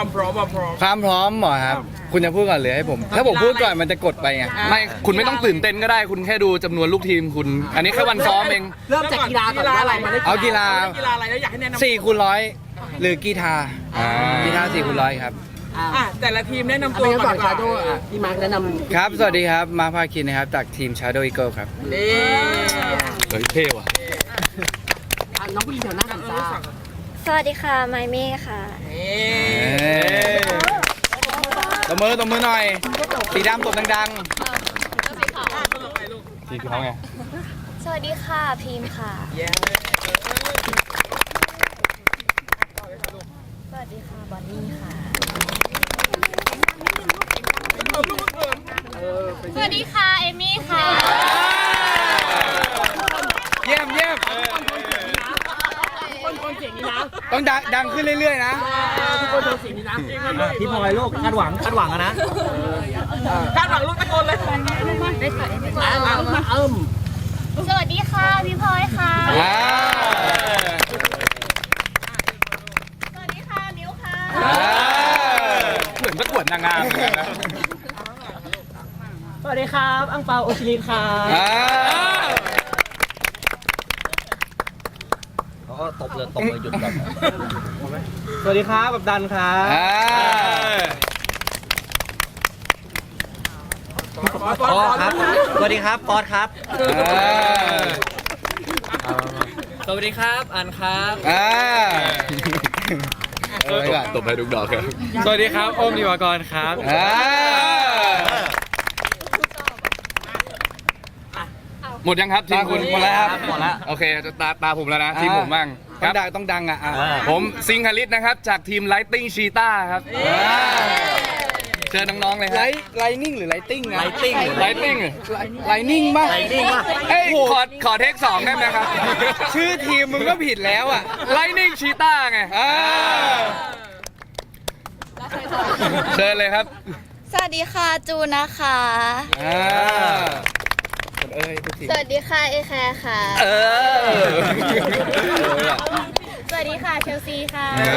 ความพร้อมความพร้อม ความพร้อมเหรอครับ คุณจะพูดก่อนหรือให้ผม ถ้าผมพูดก่อนมันจะกดไปไงไม่ คุณไม่ต้องตื่นเต้นก็ได้ คุณแค่ดูจำนวนลูกทีมคุณ อันนี้แค่วันซ้อมเอง เริ่มจากกีฬาก่อนว่าเรามาเล่นเอากีฬา กีฬาอะไรแล้วอยากให้แนะนำสี่คูณร้อยหรือกีฬาอ่ากีฬาสี่คูณร้อยครับอะแต่ละทีมแนะนำเอาตัวไปก่อนดีชาโดอะพี่มาร์คแนะนำครับ สวัสดีครับ มาร์คพาคินนะครับ จากทีม Shadow Eagle ครับนี่เฮ้ยเท่ว่ะอะน้องผู้หญิงแถวหน้ากันจ้าสวัสดีค่ะ ไมเม่ค่ะ นี่ เอ้ย ตบมือตบมือหน่อย สีดำตบดังทีคือเขาไง สวัสดีค่ะพีมค่ะแย่สวัสดีค่ะบอนนี่ค่ะเอาลูกเพิ่มสวัสดีค่ะเอมี่ค่ะ ๆ เยี่ยมเยี่ยม คนคนเสียงนี้นะ ต้องดังดังขึ้นเรื่อยๆนะทุกคนคนเสียงนี้นะพี่พลอยลูกคาดหวังคาดหวังอะนะคาดหวังลูกตะโกนเลยอะอะอะเอิ่มสวัสดีค่ะพี่พลอยค่ะอ่าสวัสดีค่ะนิ้วค่ะอ่าเหมือนประกวดนางงามเหมือนกันนะสวัสดีครับอังเปาโอชิลินครับ อ่า เขา ก็ตบเลยตบเลยหยุดก่อนสวัสดีครับกับดันครับอ่าปอปอครับ สวัสดีครับปอดครับอ่าสวัสดีครับอันครับอ่าตบตบให้ทุกดอกครับ สวัสดีครับ โอมดิวากรครับ อ่า หมดยังครับทีมคุณหมดแล้วครับหมดแล้วโอเคตาตาผมแล้วนะทีมผมบ้างคต้อรังบดังต้องดังอะอะผมซิงคาริสนะครับ จากทีม Lighting Cheetah ครับเจอน้องๆเลยไลฮะท์ไลนิ่งหรือไลติ้งอะ Lighting Lighting ไลนิ่งป่ะ Lightning ป่ะเอ้ยขอขอเทคสองได้ไหมครับ ชื่อทีมมึงก็ผิดแล้วอะ Lightning Cheetah ไงอ่า เชิญเลยครับ สวัสดีค่ะจูนนะคะ อ่าคน เอ้ยทุกทีสวัสดีค่ะเอแคร์ค่ะ เออสวัสดีค่ะเชลซีค่ะ เอ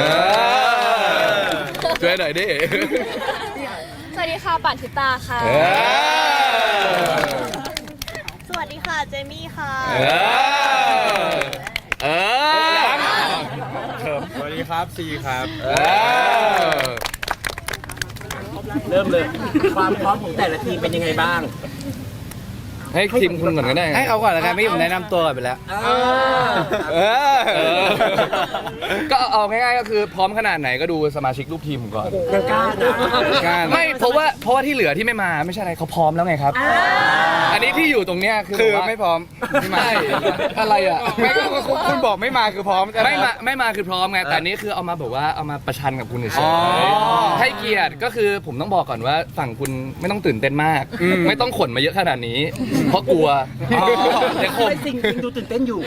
อช่วยหน่อยดิ สวัสดีค่ะปันทิตาค่ะ เออ สวัสดีค่ะเจมี่ค่ะ เออ เออสวัสดีครับซีครับเออ เริ่มเลย ความพร้อมของแต่ละทีมเป็นยังไงบ้าง ให้ทีมคุณก่อนก็ได้ให้เขาก่อนแล้วกันไม่ผมแนะนำตัวก่อนไปแล้วเออเออ เออ ก็เอาง่ายๆก็คือพร้อมขนาดไหนก็ดูสมาชิกลูกทีมผมก่อนยังกล้านะกล้าไม่เพราะว่าเพราะว่าที่เหลือที่ไม่มาไม่ใช่อะไรเขาพร้อมแล้วไงครับ อันนี้ที่อยู่ตรงเนี้ยคือคือแบบว่าไม่พร้อมไม่มาใช่อะไรอะไม่ก็คุณคุณบอกไม่มาคือพร้อมไม่มาไม่มาคือพร้อมไงแต่อันนี้คือเอามาแบบว่าเอามาประชันกับคุณเฉอ๋ยอๆให้เกียรติก็คือผมต้องบอกก่อนว่าฝั่งคุณไม่ต้องตื่นเต้นมากอืมไม่ต้องขนมาเยอะขนาดนี้เพราะกลัวอ๋อเดี๋ยวคมไม่สิ่งสิ่งดูตื่นเต้นอยู่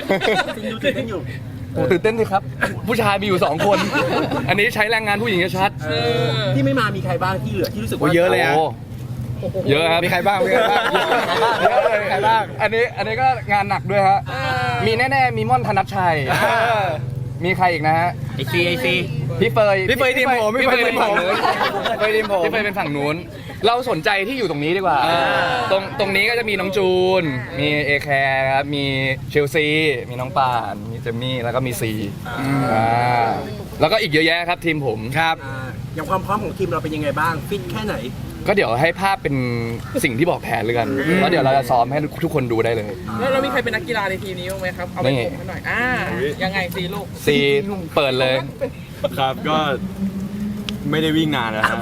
สิ่งดูตื่นเต้นอยู่ โอ้ตื่นเต้นสิครับ ผู้ชายมีอยู่สองคน อันนี้ใช้แรงงานผู้หญิงชัดที่ไม่มามีใครบ้างที่เหลือที่รู้สึกโอ้ว่าเยอะเลยอะโเยอะครับมีใครบ้างมีใครบ้างเยอะเลยใครบ้าง อันนี้อันนี้ก็งานหนักด้วยฮะมีแน่ๆมีม่อนธนัชชัย มีใครอีกนะฮะ ไอซีไอซี พี่เฟยพี่เฟยทีมผมพี่เฟยเป็นฝั่งนู้นพี่เฟยทีมผมพี่เฟยเป็นฝั่งนู้น เราสนใจที่อยู่ตรงนี้ดีกว่า อ่า ตรงตรงนี้ก็จะมีน้องจูน มีเอแคร์ครับ มีเชลซี มีน้องป่าน มีเจมมี่ แล้วก็มีซีอ่าแล้วก็อีกเยอะแยะครับทีมผม ครับอ่าอย่างความพร้อมของทีมเราเป็นยังไงบ้าง ฟิตแค่ไหน ก็เดี๋ยวให้ภาพเป็นสิ่งที่บอกแผนเลยกันแล้วเดี๋ยวเราจะซ้อมให้ทุกคนดูได้เลย แล้วเรามีใครเป็นนักกีฬาในทีมนี้บ้างไหมครับ เอาไปนี่โชว์ให้หน่อย อ่า ยังไงซีลูก ซีเปิดเลย ครับก็ ไม่ได้วิ่งนานนะครับ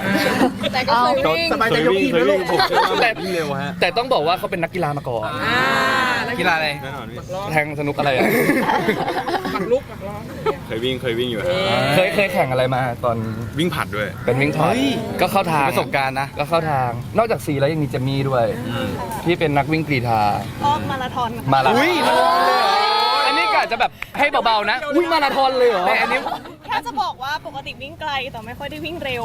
แต่ก็เคยวิ่ง สบายใจยกทีมเคยแล้วลูวิ่กงผมเคยวิ่งวิ่งเร็วฮะแต่ต้องบอกว่าเขาเป็นนักกีฬามาก่อนอ่ากีฬาอะไรแน่นอนพี่แทงสนุกอะไรอะหมักลุกหมักล้อมเคยวิ่งเคยวิ่งอยู่ฮะเคยเคยแข่งอะไรมาตอนวิ่งผลัดด้วย เป็นวิ่งผลัดก็เข้าทางประสบการณ์นะก็เข้าทาง นอกจากซีแล้วยังมีเจมมี่ด้วยที่เป็นนักวิ่งกรีฑาออกมาราธอนมาราธอนอุ้ยมาราธอนเลยเหรออันนี้กะจะแบบให้เบาๆนะ อุ้ยมาราธอนเลยเหรอแต่อันนี้ แค่จะบอกว่าปกติวิ่งไกลแต่ไม่ค่อยได้วิ่งเร็ว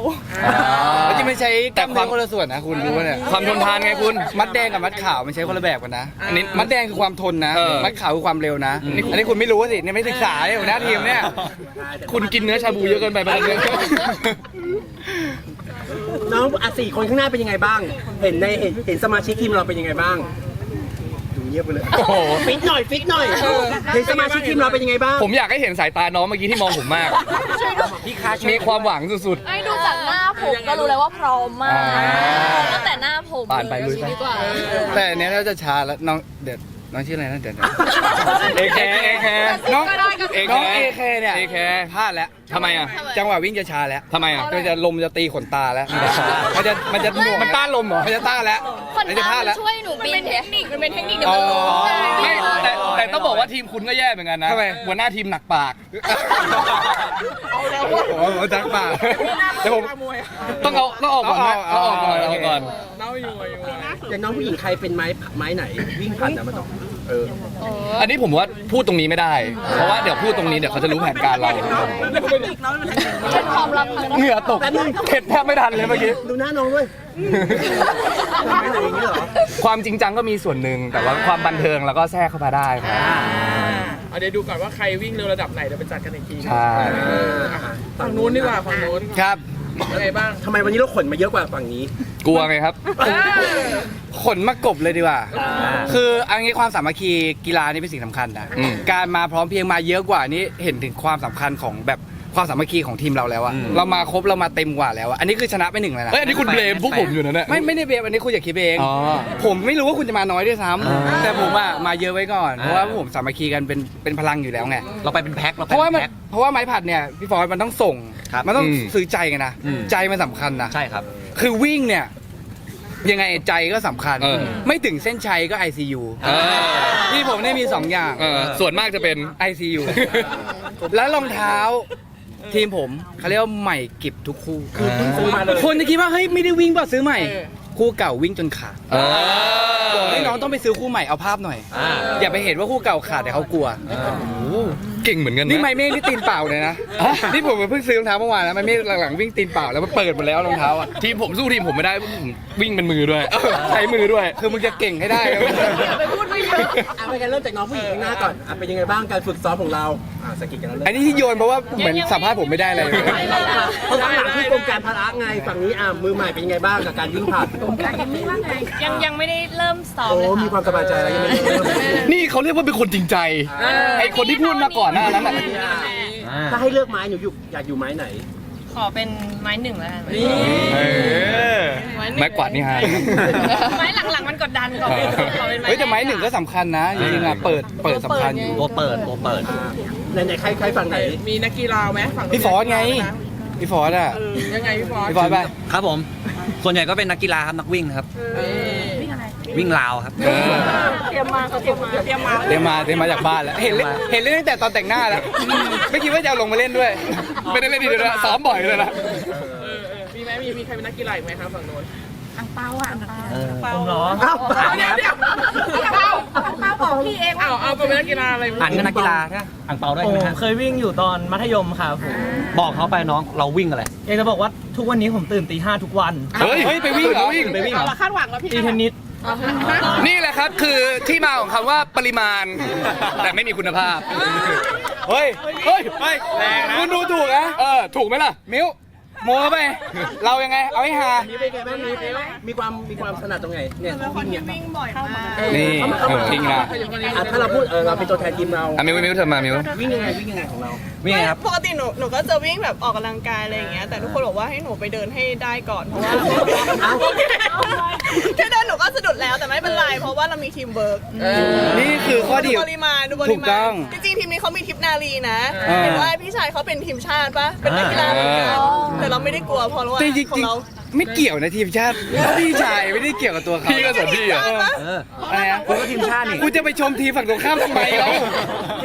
มันจะไม่ใช้กแต่ล้ามควาเนื้มอคนละส่วนนะคุณรู้ปะเนี่ยความทนทานไงคุณ มัดแดงกับมัดขาวมันใช้คนละแบบกันนะอันนี้มัดแดงคือความทนนะ เออ มัดขาวคือความเร็วนะ อันนี้คุณไม่รู้สิเนี่ยไม่ศึกษาเนี่ยหัวหน้าทีมเนี่ย คุณกินเนื้อชาบูเยอะเกินไปไปเลย น้องอะสี่คนข้างหน้าเป็นยังไงบ้าง เห็นในเห็นเห็นสมาชิกทีมเราเป็นยังไงบ้างดู เงียบไปเลย โอ้โห ฟิตหน่อยฟิตหน่อยเห็นสมาชิกทีมเราเป็นยังไงบ้าง ผมอยากให้เห็นสายตาน้องเมื่อกี้ที่มองผมมาก มีความหวังสุด ไอ้ดูจากหน้าผมก็รู้เลยว่าพร้อมมากอ่าตั้งแต่หน้าผมปานไปลุยไป ดีกว่า แต่อันเนี้ยเราจะช้าแล้วน้องเดี๋ยว น้องชื่ออะไรนะเดี๋ยวนะๆเอแคเอแคน้อง เอแคน้องเอเคเนี่ย เอแคพลาดแล้วทำไมอะจังหวะวิ่งจะช้าแล้วทำไมอะ มันจะลมจะตีขนตาแล้ว มันจะมันจะหน่วงมันต้านลมเหรอ มันจะต้านแล้วคนมันจะตาพลาดมัแล้วนช่วยหนูบินเป็นเทคนิคมันเป็นเทคนิคเดี๋ยวอ๋มันอไม่แต่แต่ต้องบอกว่าทีมคุณก็แย่เหมือนกันนะทำไม หัวหน้าทีมหนักปากโอ้โหจักป่าเดี๋ยวผม ต้องเอาต้องออกก่อนไหมเอาเอาเอาออกก่อนเอาเอาก่อนเล่าอยู่อยู่อ ย่างน้องผู้หญิงใครเป็นไม้ไม้ไหน วิ่งผ่านแต่มันต้องเอออันนี้ผมว่าพูดตรงนี้ไม่ได้ เพราะว่าเดี๋ยวพูดตรงนี้เดี๋ยวเขาจะรู้แผนการเรา เป็นความลับทางเหงื่อตกเผ็ดแทบไม่ทันเลยเมื่อกี้ ดูหน้าน้องด้วยไม้ไหนอย่างนี้เหรอความจริงจังก็มีส่วนหนึ่ง แต่ว่าความบันเทิงเราก็แทรกเข้ามาได้ครับ เอาเดี๋ยวดูก่อนว่าใครวิ่งเร็วระดับไหนเดี๋ยวไปจัดกันอีกทีใช่ เอออะฝั่งนู้นดีกว่าฝั่งนู้นครับ ยังไงบ้าง ทำไมวันนี้เราขนมาเยอะกว่าฝั่งนี้ กลัวไงครับ ขนมากบเลยดีกว่า คือเอันนี้ความสามัคคีกีฬานี่เป็นสิ่งสำคัญนะ อืมการมาพร้อมเพรียงมาเยอะกว่านี่เห็นถึงความสำคัญของแบบความสามัคคีของทีมเราแล้วอะอืมเรามาครบเรามาเต็มกว่าแล้วอะอันนี้คือชนะไปหนึ่งเลยนะ เอ้ยอันนี้คุณเบลมพวกผมอยู่นะเนี่ย ไม่ไม่ได้เบรอันนี้คุณอย่าคิดเอง อ๋อผมไม่รู้ว่าคุณจะมาน้อยด้วยซ้อ่าำแต่ผมอะมาเยอะไว้ก่อน เพราะว่าผมสามัคคีกันเป็นเป็นพลังอยู่แล้วไง เราไปเป็นแพ็คเราเพราะว่ามันเพราะว่าไม้ผัดเนี่ยพี่ฟอยมันต้องส่ง ครับมันต้องอืม ซื้อใจกันนะอืมใจมันสำคัญนะ ใช่ครับ คือวิ่งเนี่ย ยังไงใจก็สำคัญ เออ ไม่ถึงเส้นชัยก็ ICU เออที่ผมได้มี 2 อย่าง เออส่วนมากจะเป็น ICU แล้วรองเท้า ทีมผมเขาเรียกว่าใหม่เก็บทุกคู่คือเพิ่งซื้อมาเลย คนจะคิดว่าเฮ้ยไม่ได้วิ่งเปล่ะซื้อใหม่ คู่เก่าวิ่งจนขาดเออ บอกให้น้องต้องไปซื้อคู่ใหม่เอาภาพหน่อยอ่าอย่าไปเห็นว่าคู่เก่าขาดแต่เขากลัว เก่งเหมือนกันนะนี่ไม่เมฆนี่ตีนเปล่าเลยนะนี่ผมเพิ่งซื้อรองเท้าเมื่อวานนะไม่เมฆหลังๆวิ่งตีนเปล่าแล้วมันเปิดหมดแล้วรองเท้าอะทีมผมสู้ทีมผมไม่ได้ผมวิ่งเป็นมือด้วยใช้มือด้วย คือมึงจะเก่งให้ได้นะไปพูดไม่เยอะอะไปกันเริ่มจากน้องผู้หญิงข้างหน้าก่อนอะเป็นยังไงบ้างการฝึกซ้อมของเราอะสกิดกันแล้วเลยอันนี้ที่โยนเพราะว่าเหมือนสัมภาษณ์ผมไม่ได้เลยเพราะข้างหลังคือกรมการพละไงฝั่งนี้อะมือใหม่เป็นยังไงบ้างกับการวิ่งผ่านยังยังไม่ได้เริ่มซ้อมโอ้เลยค่ะมีความสบายใจแล้วยังไม่ได้เริ่มนี่เขาเรียกว่าเป็นคนจริงใจไอคนที่พูดมาก่อนหน้านั้นน่ะถ้าให้เลือกไม้หนูอยู่อยากอยู่ไม้ไหน ขอเป็นไม้หนึ่งแล้วกันนี่ไม้กวาดนี่ฮะไม้หลังๆมันกดดันก่อนขอเป็นไม้เฮ้ยแต่ไม้หนึ่งก็สำคัญนะจริงๆอะเปิดเปิดสำคัญอยู่ ตัวเปิดตัวเปิดอ่าไหนไหนใครใครฝั่งไหน มีนักกีฬาไหมฝั่งนู้นพี่ฟอสไง พี่ฟอสอะ เออยังไงพี่ฟอสพี่ฟอสไป ครับผม ส่วนใหญ่ก็เป็นนักกีฬาครับนักวิ่งครับ เออ วิ่งราวครับเออเตรียมมาเขาเตรียมมาเตรียมมาเตรียมมาเตรียมมาจากบ้านแล้วเห็นเล่นเห็นเล่นตั้งแต่ตอนแต่งหน้าแล้วไม่คิดว่าจะเอาลงมาเล่นด้วย ไม่ได้เล่นดีเลยนะซ้อมบ่อยเลยนะเออเออมีไหมมีมีใครเป็นนักกีฬาอีกไหมครับฝั่งนู้นผมเหรอเอ้าเดี๋ยวเดี๋ยวเอาบอกพี่เองว่าเอาเอาไปเป็นนักกีฬาอะไรอันก็นักกีฬาใช่ไหมอ่างเปาด้วยใช่ไหมฮะเคยวิ่งอยู่ตอนมัธยมครับผมบอกเขาไปน้องเราวิ่งอะไรอยากจะบอกว่าทุกวันนี้ผมตื่นตีห้าทุกวันเฮ้ยเฮ้ยไปวิ่งเหรอไปวิ่งเหรอเราคาดหวังแล้วพี่ตีเทนนิส นี่แหละครับคือที่มาของคำว่าปริมาณ แต่ไม่มีคุณภาพ เฮ้ย เฮ้ยเฮ้ยแรงนะคุณดูถูกนะเออ ถูกไหมล่ะ มิ้ว โมเข้าไป เรายังไง เอาให้ฮามีเป็นไงบ้างมีมีความมีความถนัดตรงไหนเนี่ยวิ่งเนี่ยวิ่งบ่อยมากนี่เข้ามาเข้ามาเออจริงนะอะถ้าเราพูดเออเราเป็นตัวแทนทีมเราอะมิวมิวเธอมามิววิ่งยังไงวิ่งยังไงของเราวิ่งไงครับปกติหนูหนูก็จะวิ่งแบบออกกำลังกายอะไรอย่างเงี้ยแต่ทุกคนบอกว่าให้หนูไปเดินให้ได้ก่อนเพราะว่าแค่เดินหนูก็สะดุดแล้วแต่ไม่เป็นไรเพราะว่าเรามีทีมเวิร์กนี่คือข้อดีดูปริมาณดูปถูริกมาต้ณองจริงๆทีมนี้เขามีทิปนารีนะอ่าเห็นว่าพี่ชายเขาเป็นทีมชาติปะเป็นนักกีฬาเหมือนกันแต่เราไม่ได้กลัวเพราะว่าแต่จริของงเราๆไม่เกี่ยวนะทีมชาติพี่ชายไม่ได้เกี่ยวกับตัวเขาพี่ก็สนพี่อะเอออะไรนะคุณก็ทีมชาตินี่กูจะไปชมทีมฝั่งตรงข้ามทำไมเรา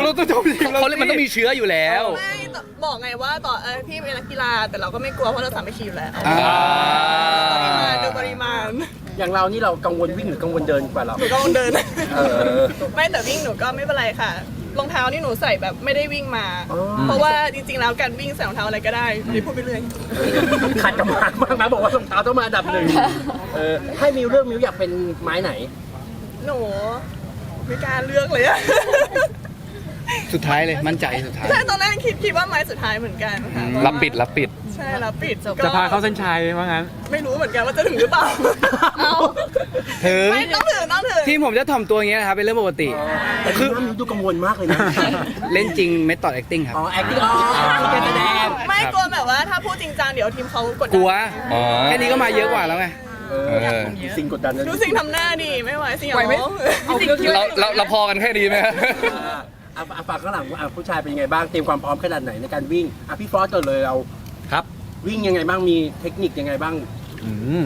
เราต้องชมทีมเราเขาเรียกมันต้องมีเชื้ออยู่แล้ว ไม่บอกไงว่าต่อเออพี่เป็นนักกีฬาแต่เราก็ไม่กลัวเพราะเราสามัคคีอยู่แล้วอ่า ปริมาณดูปริมาณอย่างเรานี่เรากังวลวิ่งหรือกังวลเดินกว่าเรา หนูก็ต้องเดิน เออ ไม่แต่วิ่งหนูก็ไม่เป็นไรค่ะ รองเท้านี่หนูใส่แบบไม่ได้วิ่งมาอ๋อเพราะว่าจริงๆแล้วการวิ่งใส่รองเท้าอะไรก็ได้นี่พูดไปเรื่อยขัดกับมากมากนะบอกว่ารองเท้าต้องมาอันดับหนึ่งเออให้มิวเลือกมิวอยากเป็นไม้ไหน หนูไม่กล้าเลือกเลยอะสุดท้ายเลยมั่นใจสุดท้าย ใช่ตอนแรกคิดคิดว่าไม้สุดท้ายเหมือนกันค่ะรับปิดรับปิด ใช่รับปิดจะพาเข้าเส้นชัยว่างั้น ไม่รู้เหมือนกันว่าจะถึงหรือเปล่า ถึง ไม่ต้องถึงต้องถึง ที่ผมจะถ่อมตัวอย่างเงี้ยนะครับเป็นเรื่องปกติ แต่คือว่ามันดูกังวลมากเลยนะ เล่นจริงเม t อด acting ครับ อ๋อ acting อ๋อคือการแสดงไม่กลัวแบบว่าถ้าพูดจริงจังเดี๋ยวทีมเขากดดันกลัวอ๋อแค่นี้ก็มาเยอะกว่าแล้วไงเอเอออสิ่งกดดันนะดูสิ่งทำหน้าดีไม่ไหวสิไหวไหมเอาสิ่งที่เราเราเราพอกันแค่ดีไหมฮะอะอะฝากข้างหลังว่าอะผู้ชายเป็นยังไงบ้างเตรียมความพร้อมขนาดไหนในการวิ่งอะพี่ฟอสก่อนเลยเราครับ วิ่งยังไงบ้างมีเทคนิคยังไงบ้างอืม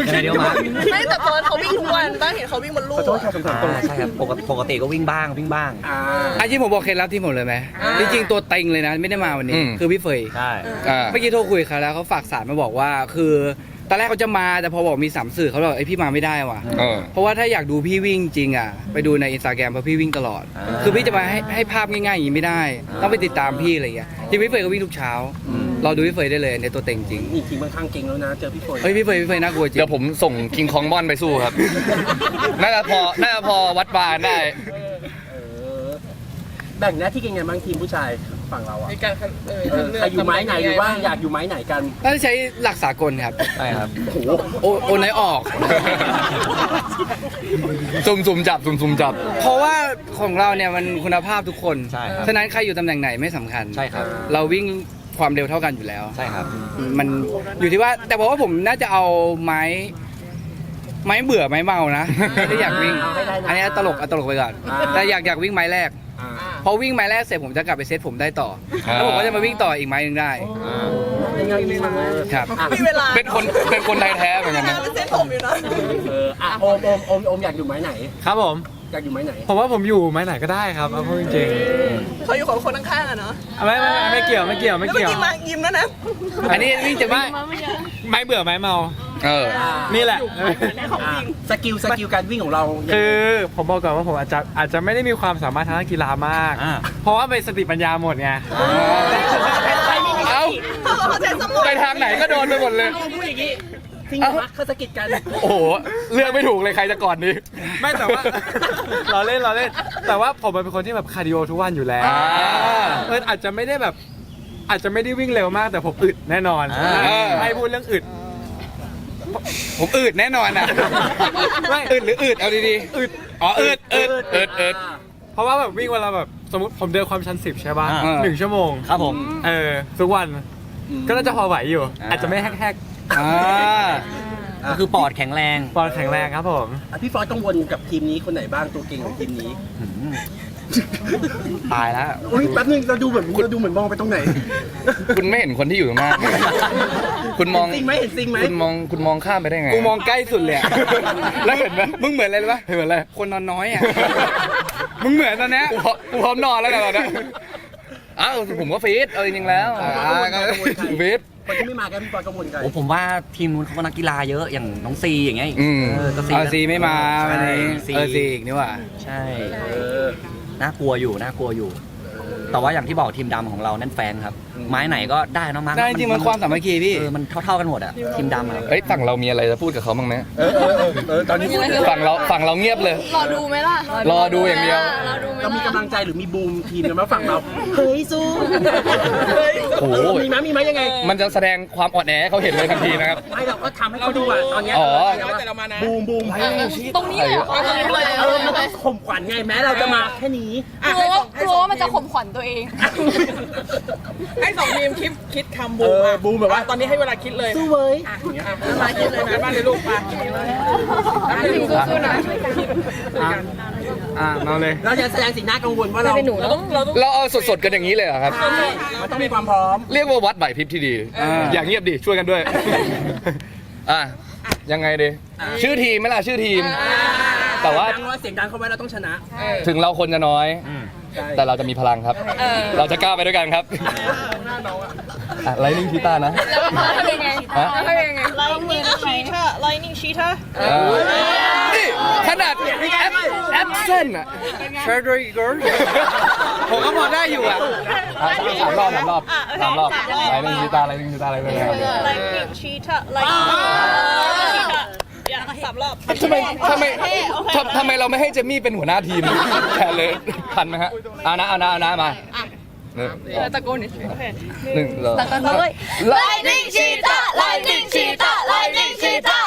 ยังไงเดี๋ยวมาไม่แต่ตอนเขาวิ่งทุกวันบ้างเห็นเขาวิ่งบนลู่ขอโทษอะค่ะคำถามตรงอ่าใช่ครับปกติปกติก็วิ่งบ้างวิ่งบ้าง อ่าอันที่ผมบอกเคล็ดลับที่ผมเลยไหมจริงๆตัวเต็งเลยนะไม่ได้มาวันนี้ อืม คือพี่เฟย ใช่ อ่า เมื่อกี้โทรคุยกับเขาแล้วเขาฝากสารมาบอกว่า คือตอนแรกเขาจะมาแต่พอบอกมีสามสื่อเขาบอกไอยพี่มาไม่ได้ว่ะเออ เพราะว่าถ้าอยากดูพี่วิ่งจริงอะไปดูในอินสตาแกรมเพราะพี่วิ่งตลอด อ่าคือพี่จะมาให้ให้ภาพง่ายๆอย่างนี้ไม่ได้ ต้องไปติดตามพี่อะไรอย่างเงี้ยที่พี่เฟยก็วิ่งทุกเช้าเราดูพี่เฟยได้เลยในตัวเต็งจริงนี่ทีมค่อนข้างเก่งแล้วนะเจอพี่ฝนเฮ้ยพี่เฟยพี่เฟยน่ากลัวจริงเดี๋ยวผมส่งคิงคองบอนไปสู้ครับ น่าจะพอ น่าจะพอวัดบานได้ เออแบ่งหน้าที่กันไงบ้างทีมผู้ชายฝั่งเราอะมีการเออเออเลืกใครอยู่ไม้ไหนหรือว่าตำแงอยากอยู่ไม้ไหนกันน่าจะใช้หลักสากลครับ ใช่ครับ โอโอนไหนออกซุ่มซุ่มจับซุ่มซุ่มจับ เพราะว่าของเราเนี่ยมันคุณภาพทุกคน ใช่ครับ ฉะนั้นใครอยู่ตำแหน่งไหนไม่สำคัญ ใช่ครับ เราวิ่ง ความเร็วเท่ากันอยู่แล้ว ใช่ครับ มันอยู่ที่ว่าแต่บอกว่าผมน่าจะเอาไม้ไม้เบื่อไม้เมานะ ไม่ได้อยากวิ่งเอาให้ได้นะอันนี้ตลกเอาตลกไปก่อนอ่าแต่อยากอยากวิ่งไม้แรกอ่าพอวิ่งไม้แรกเสร็จผมจะกลับไปเซตผมได้ต่ออ่าแล้วผมก็จะมาวิ่งต่ออีกไม้หนึ่งได้เป็นไงดีมากครับมีเวลาเป็นคนเป็นคนไทยแท้เหมือนกันนะเป็นเส้นผมอยู่นะเอออะโอมโอมโอมโอมอยากอยู่ไม้ไหน ครับผม อยากอยู่ไม้ไหนผมว่าผมอยู่ไม้ไหนก็ได้ครับเอาพูดจริงเขาอยู่ของคนข้างๆอะเนาะๆไม่ไม่ไม่ไม่เกี่ยวไม่เกี่ยวไม่แล้วเมื่อเกี่ยว กี้มายิ้มแล้วนะอันนี้วิ่งจะวิ่งไม้เบื่อไม้เมา เออนี่แหละ อะสกิลสกิลการวิ่งของเราคือผมบอกก่อนว่าผมอาจจะอาจจะไม่ได้มีความสามารถทางด้านกีฬามาก อ่า เพราะว่าเป็นสติปัญญาหมดไงเอ้า เขาใช้สมองไปทางไหนก็โดนไปหมดเลย พูดอย่างนี้ จริงเหรอเขาสะกิดกัน โอ้โหเลือกไม่ถูกเลยใครจะก่อนดีไม่แต่ว่า เราเล่นเราเล่น แต่ว่าผมเป็นคนที่แบบคาร์ดิโอทุกวันอยู่แล้วอ่าเอออาจจะไม่ได้แบบ อาจจะไม่ได้วิ่งเร็วมากแต่ผมอึดแน่นอนอ่า ให้พูดเรื่องอึด ผมอืดแน่นอนอะไม่ อืดหรืออืดเอาดีอึดๆอ๋ออืดอืดเอิดเอิดเพราะว่าแบบวิ่งเวลาแบบสมมติผมเดินความชันสิบใช่ป่ะอ่า หนึ่งชั่วโมง ครับผม เออทุกวัน ก็น่าจะพอไหวอยู่ อาจจะไม่แฮก อ่าก็คือปอดแข็งแรงๆปอดแข็งแรงครับผม อะพี่ฟอสกังวลกับทีมนี้คนไหนบ้างตัวเก่งของทีมนี้ตายแล้วอุ้ยแป๊บนึงเราดูเหมือนเราดูเหมือนมองไปตรงไหน คุณไม่เห็นคนที่อยู่ตรงหน้า คุณมองจริงไหมเห็นจริงไหม คุณมองคุณมองข้ามไปได้ไงกูมองใกล้สุดเลยอะแล้วเห็นไหมมึงเหมือนอะไรรู้ปะเหมือนอะไรคนนอนน้อยอะ มึงเหมือนตอนเนี้ยกูพร้อมกูพร้อมนอนแล้วกันตอนเนี้ยอ้าวผมก็ฟีดเอาจริงๆแล้วอ่าก็ฟีด คนที่ไม่มากันพี่ฟอสกังวลใครโอ้ผมว่าทีมนู้นเขาก็นักกีฬาเยอะอย่างน้องซีอย่างเงี้ยอืมเออก็ซีเออซีไม่มาวันนี้ซีเออซีอีกนี่หว่า ใช่เออน่ากลัวอยู่น่ากลัวอยู่ แต่ว่าอย่างที่บอกทีมดำของเรานั่นแฟนครับ ไม้ไหนก็ได้เนอะมั้งได้จริงๆมันความสามัคคีพี่ เออมันเท่าๆกันหมดอะทีมดำอะเอ้ยฝั่งเรามีอะไรจะพูดกับเขาบ้างไหมเออเออเออเออตอนนี้ฝั่งเราฝั่งเราเงียบเลย รอดูไหมล่ะรอดูอย่างเดียว รอดูไหมเรามีล่ะกำลังใจหรือมีบูมทีมกันไหมาฝั่งเรา เฮ้ยสู้เฮ้ยโอ้โหเออมีไหมมีไหมยังไงมันจะแสดงความอ่อนแอให้เขาเห็นเลยทันทีนะครับ ไม่เราก็ทำให้เขาดูอะตอนเนี้ยอ๋อ แต่เรามานะบูมบูมตรงนี้เลยเหรอตรงนี้เลยเออมันต้องข่มขวัญไงแม้เราจะมาแค่นี้ กลัวว่ากลัวว่ามันจะข่มขวัญตัวเอง ให้สองทีมคิดคิดคำบูเอมออะบูมแบบว่า ตอนนี้ให้เวลาคิดเลยสู้เว้ยมาคิดเลยนะบ้านเลยลูกมาสู้ๆนะอ่าเอาเลย เราจะแสดงสีหน้ากังวลว่าเราเราต้องเราต้องเราเอาสดๆกันอย่างนี้เลยเหรอครับ มันต้องมีความพร้อม เรียกว่าวัดไหวพริบที่ดีอย่างเงียบดิช่วยกันด้วย อะยังไงดี ชื่อทีมไหมล่ะชื่อทีม แต่ว่า ดังว่าเสียงดังเข้าไว้เราต้องชนะ ถึงเราคนจะน้อยใช่ แต่เราจะมีพลังครับ เราจะกล้าไปด้วยกันครับอะไลนิ่งชีต้านะทำยังไงฮะทำยังไง Lightning cheater Lightning cheater อ่านี่ขนาดแอปแอปเส้นอะ c h a r d o r y Girl ผมก็พอได้อยู่อะอะสามรอบสามรอบอะโอเคสามรอบสามรอบไลนิ่งชีต้าไลนิ่งชีต้าไลนิ่งชีต้า Lightning cheater Lightning cheater อย่า สามรอบทำไมทำไมเท่โอเคทำทำไมเราไม่ให้เจมมี่เป็นหัวหน้าทีมแทนเลยทันไหมฮะเอานะเอานะเอานะมาหนึ่งเออตะโกนดิโอเคหนึ่งสองตะโกนเลย Lightning Cheetah Lightning Cheetah Lightning Cheetah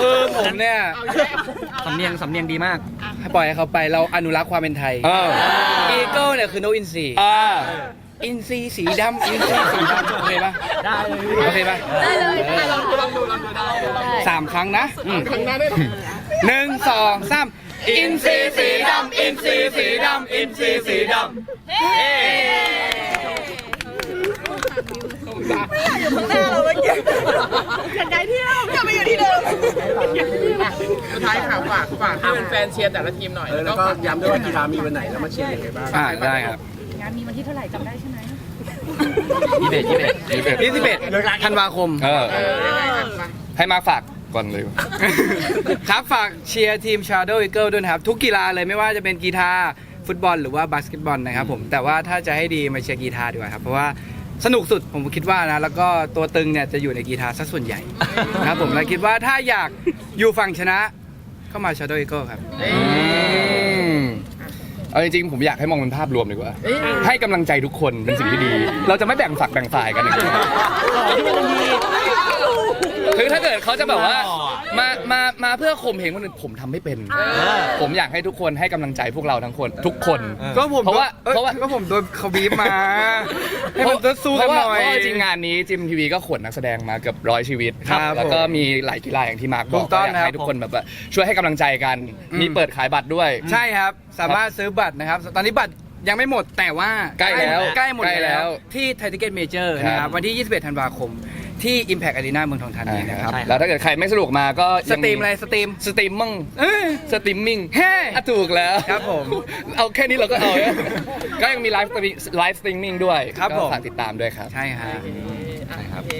คือผมเนี่ยสำเนียงสำเนียงดีมาก ให้ปล่อยให้เขาไปเราอนุรักษ์ความเป็นไทยเอออีเกิลเนี่ยคือนกอินทรี อ่าอินทรีสีดำอินทรีสีดำโอเคปะได้โอเคปะได้เลยลองดูลองดูลองดูได้สามครั้งนะอืมครั้งหน้าได้หนึ่งสองสามอินทรีสีดำอินทรีสีดำอินทรีสีดำอยู่ข้างหน้าเราเมื่อกี้อยากย้ายที่เราอยากไปอยู่ที่เดิมสุดท้ายค่ะฝากฝากให้แฟนๆเชียร์แต่ละทีมหน่อยเออแล้วก็ย้ำด้วยว่ากีฬามีวันไหนแล้วมาเชียร์ยังไงบ้างอ่าได้ครับ งานมีวันที่เท่าไหร่จำได้ใช่ไหมยี่สิบเอ็ดยี่สิบเอ็ดยี่สิบเอ็ดยี่สิบเอ็ดธันวาคม เออเออยังไงอะมาให้มาฝากก่อนเลย ครับฝากเชียร์ทีม Shadow Eagle ด้วยนะครับ ทุกกีฬาเลยไม่ว่าจะเป็นกีฬาฟุตบอลหรือว่าบาสเกตบอลนะครับผมแต่ว่าถ้าจะให้ดีมาเชียร์กีฬาดีกว่าครับ เพราะว่าสนุกสุดผมคิดว่านะแล้วก็ตัวตึงเนี่ยจะอยู่ในกีฬาซะส่วนใหญ่ นะครับผมและคิดว่าถ้าอยากอยู่ฝั่งชนะก็มา Shadow Eagle ครับอืม เอาจริงๆผมอยากให้มองเป็นภาพรวมดีกว่า ให้กำลังใจทุกคนเป็นสิ่งที่ดี เราจะไม่แบ่งฝักแบ่งฝ่ายกันอย่างนี้ คือถ้าเกิดเขาจะแบบว่ามามามาเพื่อข่มเหงคนอื่นผมทำไม่เป็น ผมอยากให้ทุกคนให้กำลังใจพวกเราทั้งคนทุกคน ก็ผมเพราะว่าอ้ยเพราะว่า ก็ผมโดนเขาบีบมาให้มันต้องสู้กันหน่อย เพราะว่าเพราะว่าจริงงานนี้จิมทีวีก็ขนนักแสดงมาเกือบร้อยชีวิตครับแล้วก็ผมมีหลายกีฬาอย่างที่มาร์คบถูอกกต้องก็อยากครับให้ทุกคนแบบว่าช่วยให้กำลังใจกัน อืม มีเปิดขายบัตรด้วย ใช่ครับ สามารถซื้อบัตรนะครับ ตอนนี้บัตรยังไม่หมดแต่ว่าใกล้แล้วใกล้หมดใกล้แล้แล้ววที่ไททิเก็ตเมเจอร์นะคครัรับบวันที่ 21 ธันวาคม ที่ Impact Arena เมืองทองธานีนะครับ ใช่แล้วถ้าเกิดใครไม่สะดวกมาก็สยังตรีมอะไรสตรีม สตรีมมั่งเอ้ยสตรีมมิ่งเฮ้อะถูกแล้วครับผมเอาแค่นี้เราก็เอาแล้วก็ยังมีไลฟ์ไลฟ์สตรีมมิ่งด้วยครับก็ผม ฝากติดตามด้วยครับ ใช่ฮะโอเค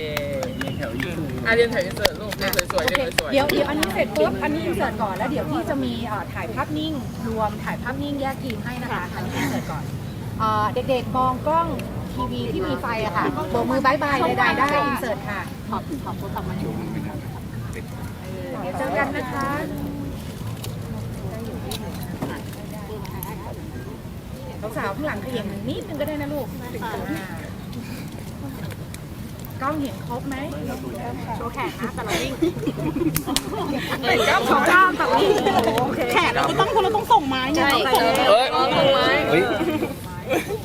อะเรียนถ่ายอินเสิร์ตลูกเรียนสวยๆเรียนสวยๆ เดี๋ยวเดี๋ยวอันนี้เสร็จปุ๊บอันนี้อินเสิร์ตก่อนแล้วเดี๋ยวพี่จะมีเอ่อถ่ายภาพนิ่ง รวมถ่ายภาพนิ่งแยกทีมให้นะคะอันนี้อินเสิร์ตก่อนเอ่อเด็กๆมองกล้อง ทีวีที่มีไฟอะค่ะโบกมือบายบายใดๆได้อินเสิร์ตค่ะ ขอบขอบโทรศัพท์มาอยู่เดี๋ยวเจอกันนะคะสาวๆข้างหลังขยับนิดนึงก็ได้นะลูกอ่ากล้องเห็นครบไหมโชว์แขนนะแต่เราวิ่งโชว์กล้ามแต่วิ่งโอเคแขกเราก็ต้องคนเราต้องส่งไม้ไงต้องส่งเอ้ยส่งไม้เฮ้ย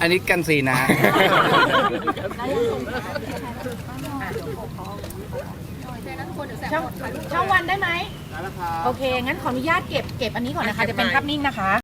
อันนี้กันซีนนะฮะช่องช่องวันได้ไหมโอเค งั้นขออนุญาตเก็บเก็บอันนี้ก่อนนะคะ จะเป็นภาพนิ่งนะคะ